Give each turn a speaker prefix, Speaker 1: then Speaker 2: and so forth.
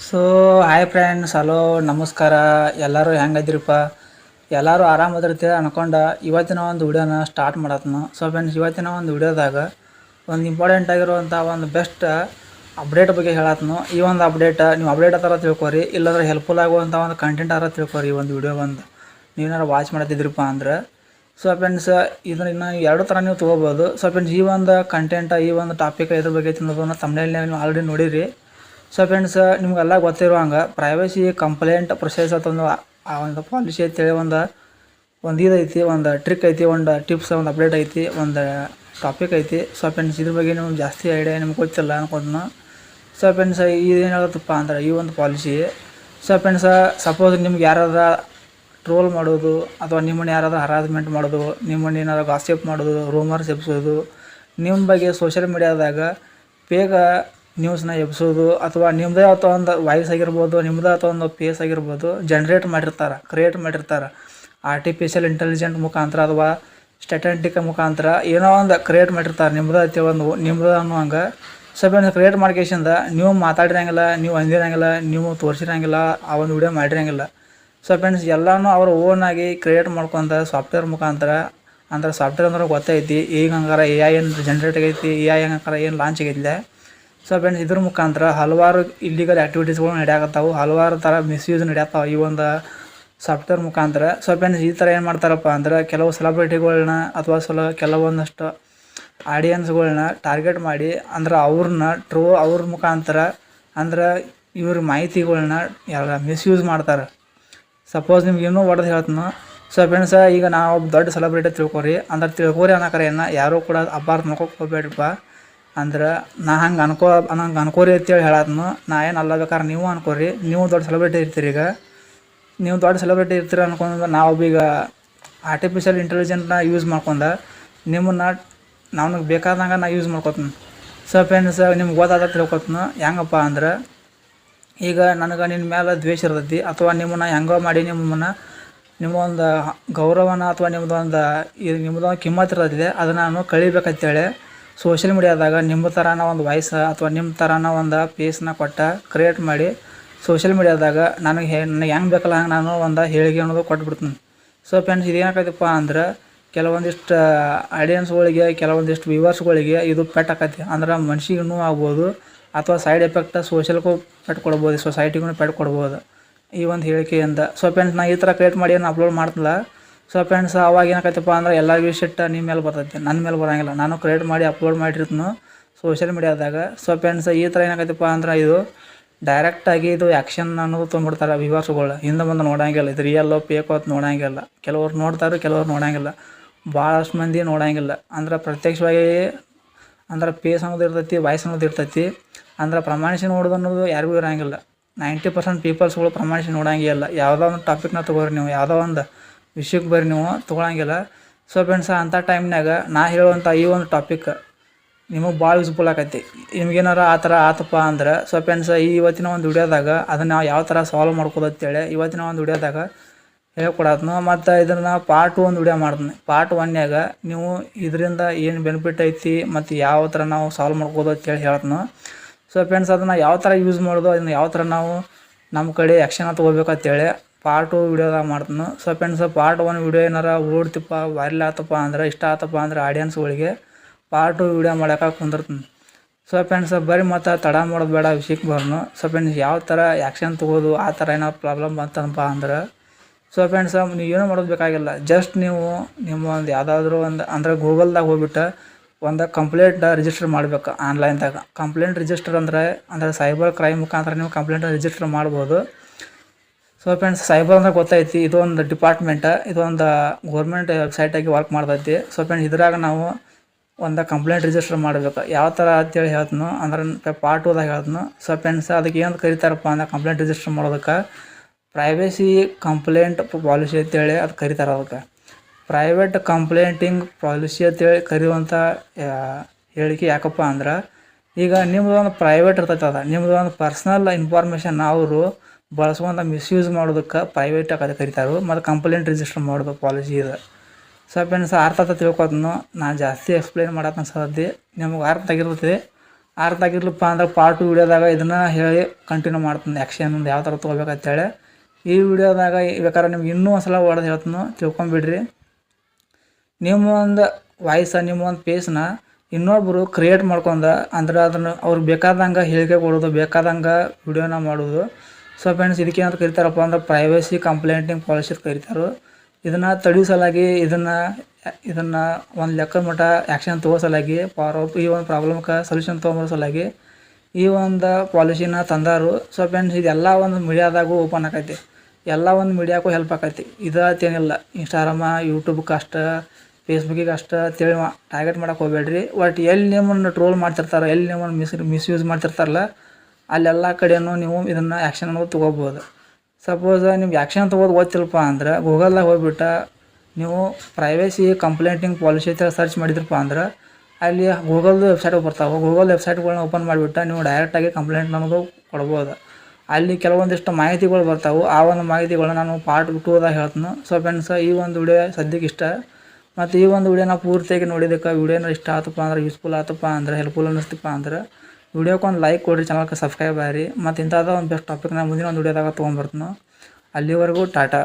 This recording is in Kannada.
Speaker 1: ಸೊ ಹಾಯ್ ಫ್ರೆಂಡ್ಸ್ ಹಲೋ ನಮಸ್ಕಾರ. ಎಲ್ಲರೂ ಹೆಂಗದಿರಪ್ಪ ಎಲ್ಲರೂ ಆರಾಮದಿರ್ತೀರ ಅನ್ಕೊಂಡ ಇವತ್ತಿನ ಒಂದು ವಿಡಿಯೋನ ಸ್ಟಾರ್ಟ್ ಮಾಡತ್ನ. ಸೊ ಫ್ರೆಂಡ್ಸ್ ಇವತ್ತಿನ ಒಂದು ವಿಡಿಯೋದಾಗ ಒಂದು ಇಂಪಾರ್ಟೆಂಟ್ ಆಗಿರುವಂಥ ಒಂದು ಬೆಸ್ಟ್ ಅಪ್ಡೇಟ್ ಬಗ್ಗೆ ಹೇಳತ್ನು. ಈ ಒಂದು ಅಪ್ಡೇಟ್ ನೀವು ಅಪ್ಡೇಟ್ ಥರ ತಿಳ್ಕೊರಿ, ಇಲ್ಲಾಂದ್ರೆ ಹೆಲ್ಪ್ಫುಲ್ ಆಗುವಂಥ ಒಂದು ಕಂಟೆಂಟ್ ಆರ ತಿಳ್ಕೊರಿ ಈ ಒಂದು ವಿಡಿಯೋ ಬಂದು. ನೀವೇನಾರು ವಾಚ್ ಮಾಡತ್ತಿದ್ರಪ್ಪ ಅಂದ್ರೆ. ಸೊ ಫ್ರೆಂಡ್ಸ್ ಇದನ್ನ ಇನ್ನು ಎರಡು ಥರ ನೀವು ತೊಗೋಬೋದು. ಸೊ ಫ್ರೆಂಡ್ಸ್ ಈ ಒಂದು ಕಂಟೆಂಟ್ ಈ ಒಂದು ಟಾಪಿಕ್ ಇದ್ರ ಬಗ್ಗೆ ತಿನ್ನೋದನ್ನು ತಮ್ಮನೇಲಿ ನೀವು ಆಲ್ರೆಡಿ ನೋಡಿರಿ. ಸೊ ಫ್ರೆಂಡ್ಸ್ ನಿಮ್ಗೆಲ್ಲ ಗೊತ್ತಿರೋ ಹಂಗೆ ಪ್ರೈವಸಿ ಕಂಪ್ಲೇಂಟ್ ಪ್ರೊಸೆಸ್ ಅಂತಂದು ಆ ಒಂದು ಪಾಲಿಸಿ ಅಂತೇಳಿ ಒಂದು ಒಂದು ಇದು ಒಂದು ಟ್ರಿಕ್ ಐತಿ, ಒಂದು ಟಿಪ್ಸ್ ಒಂದು ಅಪ್ಡೇಟ್ ಐತಿ, ಒಂದು ಟಾಪಿಕ್ ಐತಿ. ಸೊ ಫ್ರೆಂಡ್ಸ್ ಇದ್ರ ಬಗ್ಗೆ ನಿಮ್ಗೆ ಜಾಸ್ತಿ ಐಡಿಯಾ ನಿಮ್ಗೆ ಗೊತ್ತಿಲ್ಲ ಅನ್ಕೊಂಡು ಸೊ ಫ್ರೆಂಡ್ಸ್ ಇದೇನು ಹೇಳುತ್ತಪ್ಪ ಅಂದ್ರೆ ಈ ಒಂದು ಪಾಲಿಸಿ ಸೊ ಫ್ರೆಂಡ್ಸ್ ಸಪೋಸ್ ನಿಮ್ಗೆ ಯಾರಾದ್ರೂ ಟ್ರೋಲ್ ಮಾಡೋದು, ಅಥವಾ ನಿಮ್ಮನ್ನ ಯಾರಾದರೂ ಹರಾಸ್ಮೆಂಟ್ ಮಾಡೋದು, ನಿಮ್ಮನ್ನ ಏನಾದ್ರು ಗಾಸಿಪ್ ಮಾಡೋದು ರೂಮರ್ಸ್ ಎಬ್ಸೋದು ನಿಮ್ಮ ಬಗ್ಗೆ ಸೋಷಿಯಲ್ ಮೀಡಿಯಾದಾಗ ಬೇಗ ನ್ಯೂಸ್ನ ಎಬ್ಸೋದು ಅಥವಾ ನಿಮ್ಮದೇ ಅಥವಾ ಒಂದು ವಾಯ್ಸ್ ಆಗಿರ್ಬೋದು ನಿಮ್ಮದೇ ಅಥವಾ ಒಂದು ಪೇಸ್ ಆಗಿರ್ಬೋದು ಜನ್ರೇಟ್ ಮಾಡಿರ್ತಾರೆ ಕ್ರಿಯೇಟ್ ಮಾಡಿರ್ತಾರೆ ಆರ್ಟಿಫಿಷಿಯಲ್ ಇಂಟೆಲಿಜೆಂಟ್ ಮುಖಾಂತರ ಅಥವಾ ಸ್ಟೆಟೆಂಟಿಕ್ ಮುಖಾಂತರ ಏನೋ ಒಂದು ಕ್ರಿಯೇಟ್ ಮಾಡಿರ್ತಾರೆ ನಿಮ್ಮದೇ ಒಂದು ನಿಮ್ಮದೇ ಹಂಗೆ ಸ್ವಲ್ಪ ಕ್ರಿಯೇಟ್ ಮಾಡ್ಕೇಶಿಂದ ನೀವು ಮಾತಾಡಿರಂಗಿಲ್ಲ, ನೀವು ಅಂದಿರಂಗಿಲ್ಲ, ನೀವು ತೋರಿಸಿರಂಗಿಲ್ಲ, ಆ ಒಂದು ವಿಡಿಯೋ ಮಾಡಿರಂಗಿಲ್ಲ. ಸೊ ಫ್ರೆಂಡ್ಸ್ ಎಲ್ಲಾನು ಅವ್ರ ಓನ್ ಆಗಿ ಕ್ರಿಯೇಟ್ ಮಾಡ್ಕೊಂತ ಸಾಫ್ಟ್ವೇರ್ ಮುಖಾಂತರ, ಅಂದ್ರೆ ಸಾಫ್ಟ್ವೇರ್ ಅಂದ್ರೆ ಗೊತ್ತೈತಿ, ಈಗ ಹಂಗಾರ ಎ ಐ ಏನು ಜನ್ರೇಟ್ ಆಗೈತಿ ಎ ಐ ಹಂಗಾರ ಏನು ಲಾಂಚ್ ಆಗೈತಿದೆ ಸೊ ಫ್ರೆಂಡ್ಸ್ ಇದ್ರ ಮುಖಾಂತರ ಹಲವಾರು ಇಲ್ಲಿಗಲ್ ಆ್ಯಕ್ಟಿವಿಟೀಸ್ಗಳು ನಡೆಯಕತ್ತಾವು. ಹಲವಾರು ಥರ ಮಿಸ್ಯೂಸ್ ನಡೆಯತ್ತಾವೆ ಈ ಒಂದು ಸಾಫ್ಟ್ವೇರ್ ಮುಖಾಂತರ. ಸೊ ಫ್ರೆಂಡ್ಸ್ ಈ ಥರ ಏನು ಮಾಡ್ತಾರಪ್ಪ ಅಂದ್ರೆ ಕೆಲವು ಸೆಲೆಬ್ರಿಟಿಗಳನ್ನ ಅಥವಾ ಸಲ ಕೆಲವೊಂದಷ್ಟು ಆಡಿಯನ್ಸ್ಗಳನ್ನ ಟಾರ್ಗೆಟ್ ಮಾಡಿ ಅಂದ್ರೆ ಅವ್ರನ್ನ ಟ್ರೋ ಅವ್ರ ಮುಖಾಂತರ ಅಂದ್ರೆ ಇವ್ರ ಮಾಹಿತಿಗಳನ್ನ ಎಲ್ಲ ಮಿಸ್ಯೂಸ್ ಮಾಡ್ತಾರೆ. ಸಪೋಸ್ ನಿಮ್ಗೆ ಇನ್ನೂ ಹೊಡೆದು ಹೇಳ್ತೀನಿ. ಸೊ ಫ್ರೆಂಡ್ಸ ಈಗ ನಾವು ದೊಡ್ಡ ಸೆಲೆಬ್ರಿಟಿ ತಿಳ್ಕೊರಿ. ಅಂದ್ರೆ ತಿಳ್ಕೊರಿ ಅನ್ನೋಕರೇನ ಯಾರೂ ಕೂಡ ಅಪಾರ್ಥ ಮಾಡ್ಕೊಕ್ ಹೋಗ್ಬೇಡ್ರಪ್ಪ. ಅಂದ್ರೆ ನಾ ಹಂಗೆ ಅನ್ಕೋ, ನಂಗೆ ಅನ್ಕೋರಿ ಅಂತೇಳಿ ಹೇಳತ್ನು ನಾ ಏನು ಅಲ್ಲ ಬೇಕಾದ್ರೆ ನೀವು ಅನ್ಕೋರಿ. ನೀವು ದೊಡ್ಡ ಸೆಲೆಬ್ರಿಟಿ ಇರ್ತೀರಿ ಈಗ. ನೀವು ದೊಡ್ಡ ಸೆಲೆಬ್ರಿಟಿ ಇರ್ತೀರ ಅನ್ಕೊಂಡು ನಾವು ಈಗ ಆರ್ಟಿಫಿಷಿಯಲ್ ಇಂಟೆಲಿಜೆಂಟ್ನ ಯೂಸ್ ಮಾಡ್ಕೊಂಡ ನಿಮ್ಮನ್ನ ನಮ್ಗೆ ಬೇಕಾದಂಗೆ ನಾ ಯೂಸ್ ಮಾಡ್ಕೊತೀನಿ. ಸೊ ಫ್ರೆಂಡ್ಸ್ ನಿಮ್ಗೆ ಗೊತ್ತಾದ ತಿಳ್ಕೊತೀನಿ. ಹೆಂಗಪ್ಪ ಅಂದ್ರೆ ಈಗ ನನಗೆ ನಿನ್ನ ಮೇಲೆ ದ್ವೇಷ ಇರ್ತೈತಿ ಅಥವಾ ನಿಮ್ಮನ್ನ ಹೆಂಗೋ ಮಾಡಿ ನಿಮ್ಮನ್ನ ನಿಮ್ಮ ಒಂದು ಗೌರವನ ಅಥವಾ ನಿಮ್ಮದೊಂದು ಇದು ನಿಮ್ಮದೊಂದು ಕಿಮ್ಮತ್ತು ಇರ್ತೈತಿದೆ ಅದನ್ನು ನಾನು ಕಳಿಬೇಕಂತೇಳಿ ಸೋಷಿಯಲ್ ಮೀಡಿಯಾದಾಗ ನಿಮ್ಮ ಥರನ ಒಂದು ವಾಯ್ಸ್ ಅಥವಾ ನಿಮ್ಮ ಥರನ ಒಂದು ಪೇಸ್ನ ಕೊಟ್ಟ ಕ್ರಿಯೇಟ್ ಮಾಡಿ ಸೋಷಿಯಲ್ ಮೀಡಿಯಾದಾಗ ನನಗೆ ಹೇ ನನಗೆ ಹೆಂಗೆ ಬೇಕಲ್ಲ ಹಂಗೆ ನಾನು ಒಂದು ಹೇಳಿಕೆ ಅನ್ನೋದು ಕೊಟ್ಬಿಡ್ತೀನಿ. ಸೊ ಫ್ರೆಂಡ್ಸ್ ಇದೇನಾಕೈತಪ್ಪ ಅಂದ್ರೆ ಕೆಲವೊಂದಿಷ್ಟು ಆಡಿಯನ್ಸ್ಗಳಿಗೆ ಕೆಲವೊಂದಿಷ್ಟು ವ್ಯೂವರ್ಸ್ಗಳಿಗೆ ಇದು ಪೆಟ್ ಆಕತಿ. ಅಂದ್ರೆ ಮನುಷ್ಯಗೂ ಆಗ್ಬೋದು ಅಥವಾ ಸೈಡ್ ಎಫೆಕ್ಟ್ ಸೋಷಿಯಲ್ಗೂ ಪೆಟ್ ಕೊಡ್ಬೋದು ಸೊಸೈಟಿಗೂ ಪೆಟ್ ಕೊಡ್ಬೋದು ಈ ಒಂದು ಹೇಳಿಕೆಯಿಂದ. ಸೊ ಫ್ರೆಂಡ್ಸ್ ನಾನು ಈ ಥರ ಕ್ರಿಯೇಟ್ ಮಾಡಿ ಏನು ಅಪ್ಲೋಡ್ ಮಾಡ್ತಿಲ್ಲ. ಸೊ ಫ್ರೆಂಡ್ಸ್ ಅವಾಗ ಏನಾಗತ್ತಪ್ಪ ಅಂದ್ರೆ ಎಲ್ಲರಿಗೂ ಶಿಟ್ಟ ನಿಮ್ಮ ಮೇಲೆ ಬರ್ತೈತೆ ನನ್ನ ಮೇಲೆ ಬರೋಂಗಿಲ್ಲ. ನಾನು ಕ್ರಿಯೇಟ್ ಮಾಡಿ ಅಪ್ಲೋಡ್ ಮಾಡಿರ್ತೀನಿ ಸೋಷಿಯಲ್ ಮೀಡಿಯಾದಾಗ ಸೊ ಫ್ರೆಂಡ್ಸ್ ಈ ಥರ ಏನಾಗತ್ತಪ್ಪ ಅಂದ್ರೆ ಇದು ಡೈರೆಕ್ಟಾಗಿ ಇದು ಆ್ಯಕ್ಷನ್ ಅನ್ನೋದು ತೊಗೊಂಡ್ಬಿಡ್ತಾರೆ ವ್ಯೂವರ್ಸ್ಗಳು ಹಿಂದೆ ಮುಂದೆ ನೋಡಂಗಿಲ್ಲ, ಇದು ರಿಯಲ್ಲು ಪೇಕೋ ಅಂತ ನೋಡಂಗಿಲ್ಲ. ಕೆಲವ್ರು ನೋಡ್ತಾರೆ, ಕೆಲವರು ನೋಡೋಂಗಿಲ್ಲ. ಭಾಳಷ್ಟು ಮಂದಿ ನೋಡೋಂಗಿಲ್ಲ. ಅಂದ್ರೆ ಪ್ರತ್ಯಕ್ಷವಾಗಿ ಅಂದ್ರೆ ಪೇಸ್ ಅನ್ನೋದು ಇರ್ತೈತಿ ವಾಯ್ಸ್ ಅನ್ನೋದು ಇರ್ತೈತಿ. ಅಂದ್ರೆ ಪ್ರಮಾಣಿಸಿ ನೋಡೋದು ಅನ್ನೋದು ಯಾರಿಗೂ ಇರೋಂಗಿಲ್ಲ. ನೈಂಟಿ ಪರ್ಸೆಂಟ್ ಪೀಪಲ್ಸ್ಗಳು ಪ್ರಮಾಣಿಸಿ ನೋಡೋಂಗಿಲ್ಲ. ಯಾವುದೋ ಒಂದು ಟಾಪಿಕ್ನ ತೊಗೋರಿ ನೀವು, ಯಾವುದೋ ಒಂದು ವಿಷಯಕ್ಕೆ ಬರ್ರಿ ನೀವು, ತೊಗೊಳಂಗಿಲ್ಲ. ಸೊ ಫ್ರೆಂಡ್ಸ್ ಅಂಥ ಟೈಮ್ನಾಗ ನಾ ಹೇಳುವಂಥ ಈ ಒಂದು ಟಾಪಿಕ್ ನಿಮಗೆ ಭಾಳ ಯೂಸ್ಫುಲ್ ಆಕೈತಿ. ನಿಮ್ಗೇನಾರ ಆ ಥರ ಆತಪ್ಪ ಅಂದ್ರೆ ಸೊ ಫ್ರೆಂಡ್ಸ್ ಈ ಇವತ್ತಿನ ಒಂದು ವಿಡಿಯೋದಾಗ ಅದನ್ನು ನಾವು ಯಾವ ಥರ ಸಾಲ್ವ್ ಮಾಡ್ಕೋದು ಇವತ್ತಿನ ಒಂದು ವಿಡಿಯೋದಾಗ ಹೇಳ್ಕೊಡತ್ನು. ಮತ್ತು ಇದನ್ನ ಪಾರ್ಟ್ ಒಂದು ವಿಡಿಯೋ ಮಾಡ್ತೀನಿ. ಪಾರ್ಟ್ ಒನ್ಯಾಗ ನೀವು ಇದರಿಂದ ಏನು ಬೆನಿಫಿಟ್ ಐತಿ ಮತ್ತು ಯಾವ ಥರ ನಾವು ಸಾಲ್ವ್ ಮಾಡ್ಕೋದು ಅಂತೇಳಿ ಹೇಳ್ತನು. ಸೊ ಫ್ರೆಂಡ್ಸ್ ಅದನ್ನು ಯಾವ ಥರ ಯೂಸ್ ಮಾಡೋದು, ಅದನ್ನು ಯಾವ ಥರ ನಾವು ನಮ್ಮ ಕಡೆ ಆ್ಯಕ್ಷನ್ ತೊಗೋಬೇಕಂತೇಳಿ ಪಾರ್ಟ್ ಟು ವಿಡಿಯೋದಾಗ ಮಾಡ್ತೀನಿ. So friends part one video ಏನಾರ ಓಡ್ತಿಪ್ಪ ವೈರಲ್ ಆತಪ್ಪ ಅಂದ್ರೆ, ಇಷ್ಟ ಆತಪ್ಪ ಅಂದ್ರೆ ಆಡಿಯನ್ಸ್ಗಳಿಗೆ ಪಾರ್ಟ್ ಟು ವಿಡಿಯೋ ಮಾಡೋಕೆ ಕುಂದಿರ್ತೀನಿ. ಸೊ ಫ್ರೆಂಡ್ಸ್ ಬರೀ ಮತ್ತು ತಡ ಮಾಡೋದು ಬೇಡ, ವಿಷಯಕ್ಕೆ ಬರ್ನು. ಸೊ ಫ್ರೆಂಡ್ಸ್ ಯಾವ ಥರ ಆ್ಯಕ್ಷನ್ ತೊಗೋದು, ಆ ಥರ ಏನೋ ಪ್ರಾಬ್ಲಮ್ ಬಂತನಪ್ಪ ಅಂದ್ರೆ ಸೊ ಫ್ರೆಂಡ್ಸ್ ನೀವು ಏನೂ ಮಾಡೋದು ಬೇಕಾಗಿಲ್ಲ. ಜಸ್ಟ್ ನೀವು ನಿಮ್ಮ ಒಂದು ಯಾವುದಾದ್ರೂ ಒಂದು, ಅಂದರೆ ಗೂಗಲ್ದಾಗ ಹೋಗ್ಬಿಟ್ಟು ಒಂದು ಕಂಪ್ಲೇಂಟ್ ರಿಜಿಸ್ಟರ್ ಮಾಡಬೇಕು ಆನ್ಲೈನ್ದಾಗ ಕಂಪ್ಲೇಂಟ್ ರಿಜಿಸ್ಟರ್ ಅಂದರೆ ಅಂದರೆ ಸೈಬರ್ ಕ್ರೈಮ್ ಮುಖಾಂತರ ನೀವು ಕಂಪ್ಲೇಂಟ್ ರಿಜಿಸ್ಟರ್ ಮಾಡ್ಬೋದು. ಸೊ ಫ್ರೆಂಡ್ಸ್ ಸೈಬರ್ ಅಂದ್ರೆ ಗೊತ್ತೈತಿ, ಇದೊಂದು ಡಿಪಾರ್ಟ್ಮೆಂಟ್ ಇದೊಂದು ಗೌರ್ಮೆಂಟ್ ವೆಬ್ಸೈಟಾಗಿ ವರ್ಕ್ ಮಾಡ್ತೈತಿ. ಸೊ ಫ್ರೆಂಡ್ಸ್ ಇದ್ರಾಗ ನಾವು ಒಂದು ಕಂಪ್ಲೇಂಟ್ ರಿಜಿಸ್ಟರ್ ಮಾಡಬೇಕು. ಯಾವ ಥರ ಅಂತೇಳಿ ಹೇಳ್ತನು, ಅಂದ್ರೆ ಪಾರ್ಟ್ ಟೂದಾಗ ಹೇಳ್ತನು. ಸೊ ಫ್ರೆಂಡ್ಸ್ ಅದಕ್ಕೆ ಏನು ಕರಿತಾರಪ್ಪ ಅಂದ್ರೆ ಕಂಪ್ಲೇಂಟ್ ರಿಜಿಸ್ಟರ್ ಮಾಡೋದಕ್ಕೆ ಪ್ರೈವೇಸಿ ಕಂಪ್ಲೇಂಟ್ ಪಾಲಿಸಿ ಅಂತೇಳಿ ಅದು ಕರಿತಾರೆ ಅದಕ್ಕೆ. ಪ್ರೈವೇಟ್ ಕಂಪ್ಲೇಂಟಿಂಗ್ ಪಾಲಿಸಿ ಅಂತೇಳಿ ಕರೆಯುವಂಥ ಹೇಳಿಕೆ ಯಾಕಪ್ಪ ಅಂದ್ರೆ ಈಗ ನಿಮ್ಮದು ಒಂದು ಪ್ರೈವೇಟ್ ಇರ್ತೈತೆ ಅದು. ನಿಮ್ಮದು ಒಂದು ಪರ್ಸ್ನಲ್ ಇನ್ಫಾರ್ಮೇಷನ್ ಅವರು ಬಳಸ್ಕೊಂತ ಮಿಸ್ಯೂಸ್ ಮಾಡೋದಕ್ಕೆ ಪ್ರೈವೇಟ್ ಆಗಿ ಕರಿತಾರೋ, ಮತ್ತು ಕಂಪ್ಲೇಂಟ್ ರಿಜಿಸ್ಟರ್ ಮಾಡೋದು ಪಾಲಿಸಿ ಇದೆ. ಸೊ ಫ್ರೆಂಡ್ಸ್ ಅರ್ಥ ಆತ ತಿಳ್ಕೊತನು ನಾನು ಜಾಸ್ತಿ ಎಕ್ಸ್ಪ್ಲೇನ್ ಮಾಡತ್ತೆ ಅನ್ಸತ್ತೆ ನಿಮ್ಗೆ ಅರ್ಥ ಆಗಿರ್ತದೆ ಅರ್ಥ ಆಗಿರ್ಲಪ್ಪ ಅಂದ್ರೆ ಪಾರ್ಟ್ ಟು ವಿಡಿಯೋದಾಗ ಇದನ್ನು ಹೇಳಿ ಕಂಟಿನ್ಯೂ ಮಾಡ್ತೀನಿ. ಆ್ಯಕ್ಷನ್ ಯಾವ ಥರ ತೊಗೋಬೇಕಂತೇಳಿ. ಈ ವಿಡಿಯೋದಾಗ ಬೇಕಾದ್ರೆ ನಿಮ್ಗೆ ಇನ್ನೂ ಒಂದು ಸಲ ಹೊಡೆದು ಹೇಳ್ತೀನಿ ತಿಳ್ಕೊಂಬಿಡ್ರಿ. ನಿಮ್ಮ ಒಂದು ವಾಯ್ಸ ನಿಮ್ಮ ಒಂದು ಪೇಸ್ನ ಇನ್ನೊಬ್ಬರು ಕ್ರಿಯೇಟ್ ಮಾಡ್ಕೊಂಡ ಅಂದ್ರೆ ಅದನ್ನು ಅವ್ರಿಗೆ ಬೇಕಾದಂಗೆ ಹೇಳಿಕೆ ಕೊಡೋದು, ಬೇಕಾದಂಗೆ ವಿಡಿಯೋನ ಮಾಡೋದು. ಸೊ ಫ್ರೆಂಡ್ಸ್ ಇದಕ್ಕೆ ಅಂತ ಕರಿತಾರಪ್ಪ ಅಂದ್ರೆ ಪ್ರೈವಸಿ ಕಂಪ್ಲೇಂಟಿಂಗ್ ಪಾಲಿಸಿ ಕರಿತಾರೆ. ಇದನ್ನು ತಡೆಯೋ ಸಲಾಗಿ ಇದನ್ನು ಇದನ್ನು ಒಂದು ಲೆಕ್ಕದ ಮಟ್ಟ ಆ್ಯಕ್ಷನ್ ತಗೋ ಪವರ್ ಫಾರ್ ಈ ಒಂದು ಪ್ರಾಬ್ಲಮ್ಗೆ ಸೊಲ್ಯೂಷನ್ ತೊಗೊಂಬರೋ ಸಲಾಗಿ ಈ ಒಂದು ಪಾಲಿಸಿನ ತಂದಾರು. ಸೊ ಫ್ರೆಂಡ್ಸ್ ಇದೆಲ್ಲ ಒಂದು ಮೀಡಿಯಾದಾಗೂ ಓಪನ್ ಆಕೈತಿ. ಎಲ್ಲ ಒಂದು ಮೀಡಿಯಾಕ್ಕೂ ಹೆಲ್ಪ್ ಆಕೈತಿ. ಇದೇನಿಲ್ಲ ಇನ್ಸ್ಟಾಗ್ರಾಮ ಯೂಟ್ಯೂಬ್ಗೆ ಅಷ್ಟು ಫೇಸ್ಬುಕ್ಕಿಗೆ ಅಷ್ಟು ತಿಳಿ ಟಾರ್ಗೆಟ್ ಮಾಡೋಕೆ ಹೋಗ್ಬೇಡ್ರಿ. ಬಟ್ ಎಲ್ಲಿ ನಿಮ್ಮನ್ನು ಟ್ರೋಲ್ ಮಾಡ್ತಿರ್ತಾರೆ, ಎಲ್ಲಿ ನಿಮ್ಮನ್ನು ಮಿಸ್ ಮಿಸ್ಯೂಸ್ ಮಾಡ್ತಿರ್ತಾರಲ್ಲ ಅಲ್ಲೆಲ್ಲ ಕಡೆಯೂ ನೀವು ಇದನ್ನು ಆ್ಯಕ್ಷನ್ ಅನ್ನೋದು ತೊಗೋಬೋದು. ಸಪೋಸ್ ನಿಮ್ಗೆ ಆ್ಯಕ್ಷನ್ ತೊಗೋದು ಗೊತ್ತಿಲ್ಲಪ್ಪ ಅಂದ್ರೆ ಗೂಗಲ್ದಾಗ ಹೋಗ್ಬಿಟ್ಟು ನೀವು ಪ್ರೈವೇಸಿ ಕಂಪ್ಲೇಂಟಿಂಗ್ ಪಾಲಿಸಿ ಅಂತ ಸರ್ಚ್ ಮಾಡಿದ್ರಪ್ಪ ಅಂದ್ರೆ ಅಲ್ಲಿ ಗೂಗಲ್ದು ವೆಬ್ಸೈಟ್ ಬರ್ತಾವೆ. ಗೂಗಲ್ ವೆಬ್ಸೈಟ್ಗಳನ್ನ ಓಪನ್ ಮಾಡಿಬಿಟ್ಟು ನೀವು ಡೈರೆಕ್ಟಾಗಿ ಕಂಪ್ಲೇಂಟ್ ನಮಗೆ ಕೊಡ್ಬೋದು. ಅಲ್ಲಿ ಕೆಲವೊಂದಿಷ್ಟು ಮಾಹಿತಿಗಳು ಬರ್ತಾವೆ. ಆ ಒಂದು ಮಾಹಿತಿಗಳನ್ನ ನಾನು ಪಾರ್ಟ್ ಟೂದಾಗ ಹೇಳ್ತೀನಿ. ಸೊ ಫ್ರೆಂಡ್ಸ್ ಈ ಒಂದು ವಿಡಿಯೋ ಸದ್ಯಕ್ಕೆ ಇಷ್ಟ. ಮತ್ತು ಈ ಒಂದು ವಿಡಿಯೋನ ಪೂರ್ತಿಯಾಗಿ ನೋಡಿದ್ದಕ್ಕೆ ವಿಡಿಯೋನ ಇಷ್ಟ ಆತಪ್ಪ ಅಂದ್ರೆ ಯೂಸ್ಫುಲ್ ಆತಪ್ಪ ಅಂದ್ರೆ ಹೆಲ್ಪ್ಫುಲ್ ಅನ್ನಿಸ್ತಪ್ಪ ಅಂದ್ರೆ ವಿಡಿಯೋಕ್ಕೆ ಒಂದು ಲೈಕ್ ಕೊಡಿರಿ ಚಾನಲ್ಗೆ ಸಬ್ಸ್ಕ್ರೈಬ್ ಆಗಿರಿ. ಮತ್ತು ಇಂಥದ್ದು ಒಂದು ಬೆಸ್ಟ್ ಟಾಪಿಕ್ನ ಮುಂದಿನ ಒಂದು ವಿಡಿಯೋದಾಗ ತೊಗೊಂಬರ್ತೀನಿ ಅಲ್ಲಿವರೆಗೂ ಟಾಟಾ.